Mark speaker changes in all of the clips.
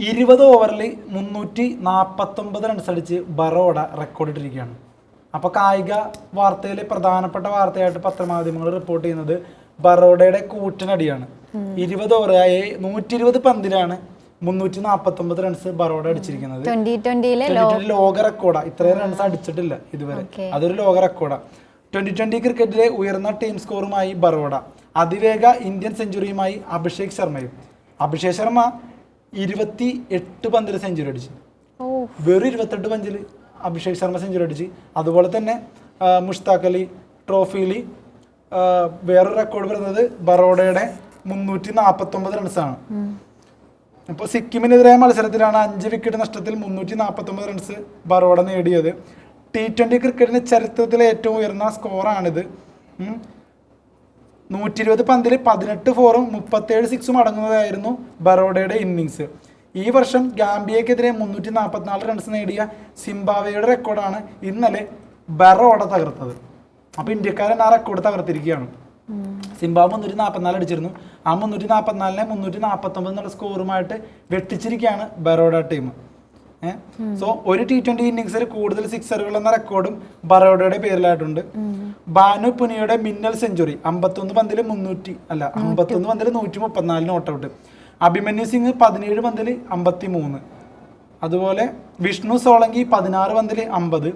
Speaker 1: ഇരുപത് ഓവറിൽ മുന്നൂറ്റി അടിച്ച് ബറോഡ റെക്കോർഡ് ഇട്ടിരിക്കുകയാണ്. അപ്പോൾ കായിക വാർത്തയിലെ പ്രധാനപ്പെട്ട വാർത്തയായിട്ട് പത്രമാധ്യമങ്ങൾ റിപ്പോർട്ട് ചെയ്യുന്നത് ബറോഡയുടെ കൂറ്റനടിയാണ്. ഇരുപത് ഓവറായി നൂറ്റി ഇരുപത് പന്തിലാണ് മുന്നൂറ്റി നാൽപ്പത്തൊമ്പത് റൺസ് ബറോഡ അടിച്ചിരിക്കുന്നത്. ലോക റെക്കോർഡാ ഇത്രയും റൺസ് അടിച്ചിട്ടില്ല ഇതുവരെ. അതൊരു ലോക റെക്കോർഡാണ് ട്വന്റി ട്വന്റി ക്രിക്കറ്റിലെ ഉയർന്ന ടീം സ്കോറുമായി ബറോഡ. അതിവേഗ ഇന്ത്യൻ സെഞ്ചുറിയുമായി അഭിഷേക് ശർമ്മയും. അഭിഷേക് ശർമ്മ ഇരുപത്തി എട്ട് പന്തിൽ സെഞ്ചുറി അടിച്ചു വെറും ഇരുപത്തെട്ട് പന്തിൽ അഭിഷേക് ശർമ്മ സെഞ്ചുറി അടിച്ച്. അതുപോലെ തന്നെ മുഷ്താഖ് അലി ട്രോഫിയിൽ വേറൊരു റെക്കോർഡ് വരുന്നത് ബറോഡയുടെ മുന്നൂറ്റി നാൽപ്പത്തൊമ്പത് റൺസാണ് അപ്പോൾ സിക്കിമിനെതിരായ മത്സരത്തിലാണ് അഞ്ച് വിക്കറ്റ് നഷ്ടത്തിൽ മുന്നൂറ്റി നാൽപ്പത്തൊമ്പത് റൺസ് ബറോഡ നേടിയത്. ടി ട്വന്റി ക്രിക്കറ്റിന്റെ ചരിത്രത്തിലെ ഏറ്റവും ഉയർന്ന സ്കോറാണിത്. നൂറ്റി ഇരുപത് പന്തിൽ പതിനെട്ട് ഫോറും മുപ്പത്തേഴ് സിക്സും അടങ്ങുന്നതായിരുന്നു ബറോഡയുടെ ഇന്നിങ്സ് ഈ വർഷം ഗാംബിയക്കെതിരെ മുന്നൂറ്റി നാൽപ്പത്തിനാല് റൺസ് നേടിയ സിംബാവയുടെ റെക്കോർഡാണ് ഇന്നലെ ബറോഡ തകർത്തത്. അപ്പോൾ ഇന്ത്യക്കാരൻ ആ റെക്കോർഡ് തകർത്തിരിക്കുകയാണ്. സിംബാബ് മുന്നൂറ്റി നാൽപ്പത്തിനാല് അടിച്ചിരുന്നു. ആ മുന്നൂറ്റി നാൽപ്പത്തിനാലിനെ മുന്നൂറ്റി നാൽപ്പത്തൊമ്പത് എന്നുള്ള സ്കോറുമായിട്ട് വെട്ടിച്ചിരിക്കുകയാണ് ബറോഡ ടീം സോ ഒരു ടി ട്വന്റി ഇന്നിങ്സിൽ കൂടുതൽ സിക്സറുകൾ എന്ന റെക്കോർഡും ബറോഡയുടെ പേരിലായിട്ടുണ്ട്. ബാനു പുനിയുടെ മിന്നൽ സെഞ്ചുറി അമ്പത്തൊന്ന് പന്തിൽ മുന്നൂറ്റി അല്ല അമ്പത്തൊന്ന് പന്തിൽ നൂറ്റി മുപ്പത്തിനാലിന് നോട്ട് ഔട്ട് അഭിമന്യു സിംഗ് പതിനേഴ് പന്തിൽ അമ്പത്തി മൂന്ന് അതുപോലെ വിഷ്ണു സോളങ്കി പതിനാറ് പന്തിൽ അമ്പത്.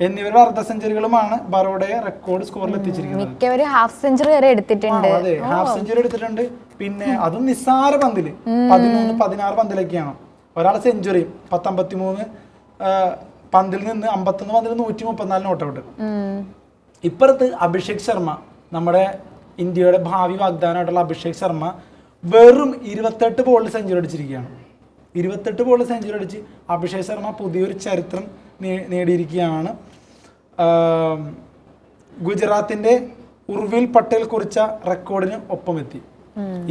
Speaker 1: എന്നിവരുടെ അർദ്ധ സെഞ്ചുറികളുമാണ് ബറോഡയെ റെക്കോർഡ് സ്കോറിൽ എത്തിച്ചിരിക്കുന്നത്.
Speaker 2: മിക്കവരും ഹാഫ് സെഞ്ചുറി വരെ എടുത്തിട്ടുണ്ട്.
Speaker 1: അതെ ഹാഫ് സെഞ്ചുറി എടുത്തിട്ടുണ്ട്. പിന്നെ അതും നിസ്സാര പന്തിൽ പതിമൂന്ന് പതിനാറ് പന്തിലൊക്കെയാണ്. ഒരാൾ സെഞ്ചുറി പത്തമ്പത്തി മൂന്ന് പന്തിൽ നിന്ന് അമ്പത്തൊന്ന് പന്തിൽ നൂറ്റി മുപ്പത്തിനാല് നോട്ട് ഔട്ട്. ഇപ്പുറത്ത് അഭിഷേക് ശർമ്മ നമ്മുടെ ഇന്ത്യയുടെ ഭാവി വാഗ്ദാനമായിട്ടുള്ള അഭിഷേക് ശർമ്മ വെറും ഇരുപത്തെട്ട് ബോളിൽ സെഞ്ചുറി അടിച്ചിരിക്കുകയാണ്. ഇരുപത്തെട്ട് ബോളിൽ സെഞ്ചുറി അടിച്ച് അഭിഷേക് ശർമ്മ പുതിയൊരു ചരിത്രം നേടിയിരിക്കുകയാണ്. ഗുജറാത്തിന്റെ ഗുജറാത്തിന്റെ ഉർവിൽ പട്ടേൽ കുറിച്ച റെക്കോർഡിന് ഒപ്പമെത്തി.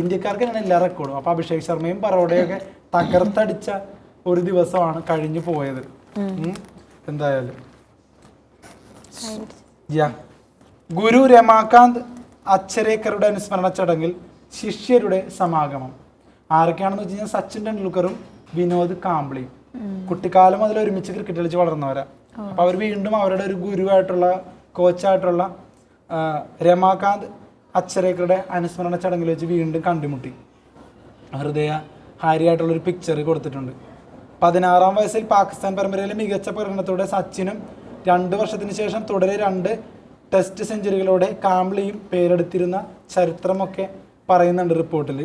Speaker 1: ഇന്ത്യക്കാർക്ക് അങ്ങനെ എല്ലാ റെക്കോർഡും അപ്പൊ അഭിഷേക് ശർമ്മയും പറോഡയൊക്കെ തകർത്തടിച്ച ഒരു ദിവസമാണ് കഴിഞ്ഞു പോയത്. എന്തായാലും. ഗുരു രമാകാന്ത് അച്ചരേക്കറുടെ അനുസ്മരണ ചടങ്ങിൽ ശിഷ്യരുടെ സമാഗമം. ആരൊക്കെയാണെന്ന് വെച്ച് കഴിഞ്ഞാൽ സച്ചിൻ ടെണ്ടുൽക്കറും വിനോദ് കാംബ്ലിയും കുട്ടിക്കാലം മുതൽ ഒരുമിച്ച് ക്രിക്കറ്റ് കളിച്ച് വളർന്നവരാ. അപ്പൊ അവർ വീണ്ടും അവരുടെ ഒരു ഗുരുവായിട്ടുള്ള കോച്ചായിട്ടുള്ള രമാകാന്ത് അച്ചരേക്കറുടെ അനുസ്മരണ ചടങ്ങിൽ വെച്ച് വീണ്ടും കണ്ടുമുട്ടി. ഹൃദയ ഹാരിയായിട്ടുള്ള ഒരു പിക്ചർ കൊടുത്തിട്ടുണ്ട്. പതിനാറാം വയസ്സിൽ പാകിസ്ഥാൻ പരമ്പരയിലെ മികച്ച പ്രകടനത്തോടെ സച്ചിനും രണ്ട് വർഷത്തിന് ശേഷം തുടരെ രണ്ട് ടെസ്റ്റ് സെഞ്ചുറികളോടെ കാംബ്ലിയും പേരെടുത്തിരുന്ന ചരിത്രമൊക്കെ പറയുന്നുണ്ട് റിപ്പോർട്ടിൽ.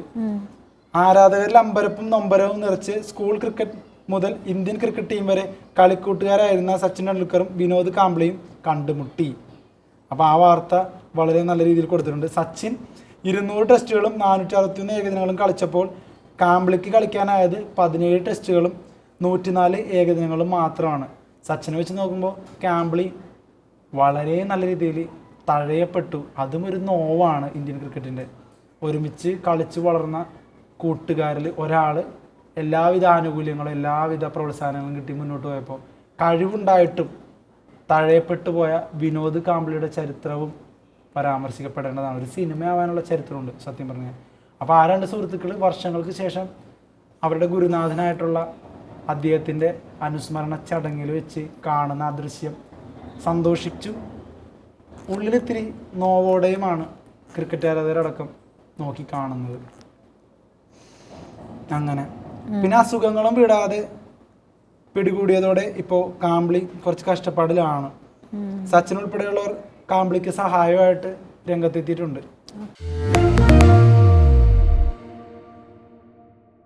Speaker 1: ആരാധകരിൽ അമ്പരപ്പും നൊമ്പരവും നിറച്ച് സ്കൂൾ ക്രിക്കറ്റ് മുതൽ ഇന്ത്യൻ ക്രിക്കറ്റ് ടീം വരെ കളിക്കൂട്ടുകാരായിരുന്ന സച്ചിൻ ടെണ്ടുൽക്കറും വിനോദ് കാംബ്ലിയും കണ്ടുമുട്ടി. അപ്പോൾ ആ വാർത്ത വളരെ നല്ല രീതിയിൽ കൊടുത്തിട്ടുണ്ട്. സച്ചിൻ ഇരുന്നൂറ് ടെസ്റ്റുകളും നാനൂറ്റി അറുപത്തിയൊന്ന് ഏകദിനങ്ങളും കളിച്ചപ്പോൾ കാംബ്ലിക്ക് കളിക്കാനായത് പതിനേഴ് ടെസ്റ്റുകളും നൂറ്റിനാല് ഏകദിനങ്ങളും മാത്രമാണ്. സച്ചിനെ വെച്ച് നോക്കുമ്പോൾ ക്യാമ്പിളി വളരെ നല്ല രീതിയിൽ തഴയപ്പെട്ടു. അതും ഒരു നോവാണ് ഇന്ത്യൻ ക്രിക്കറ്റിന്റെ ഒരുമിച്ച് കളിച്ച് വളർന്ന കൂട്ടുകാരിൽ ഒരാൾ എല്ലാവിധ ആനുകൂല്യങ്ങളും എല്ലാവിധ പ്രോത്സാഹനങ്ങളും കിട്ടി മുന്നോട്ട് പോയപ്പോൾ കഴിവുണ്ടായിട്ടും തഴയപ്പെട്ടു പോയ വിനോദ് കാംബ്ലിയുടെ ചരിത്രവും പരാമർശിക്കപ്പെടേണ്ടതാണ്. ഒരു സിനിമയാവാനുള്ള ചരിത്രമുണ്ട് സത്യം പറഞ്ഞാൽ. അപ്പോൾ ആ രണ്ട് സുഹൃത്തുക്കൾ വർഷങ്ങൾക്ക് ശേഷം അവരുടെ ഗുരുനാഥനായിട്ടുള്ള അദ്ദേഹത്തിന്റെ അനുസ്മരണ ചടങ്ങിൽ വെച്ച് കാണുന്ന ആ ദൃശ്യം സന്തോഷിച്ചു. ഉള്ളിലിത്തിരി നോവോടെയുമാണ് ക്രിക്കറ്റ് ആരാധകരടക്കം നോക്കി കാണുന്നത്. അങ്ങനെ. പിന്നെ അസുഖങ്ങളും വിടാതെ പിടികൂടിയതോടെ ഇപ്പോൾ കാമ്പിളി കുറച്ച് കഷ്ടപ്പാടിലാണ്. സച്ചിൻ ഉൾപ്പെടെയുള്ളവർ കാമ്പിളിക്ക് സഹായമായിട്ട് രംഗത്തെത്തിയിട്ടുണ്ട്.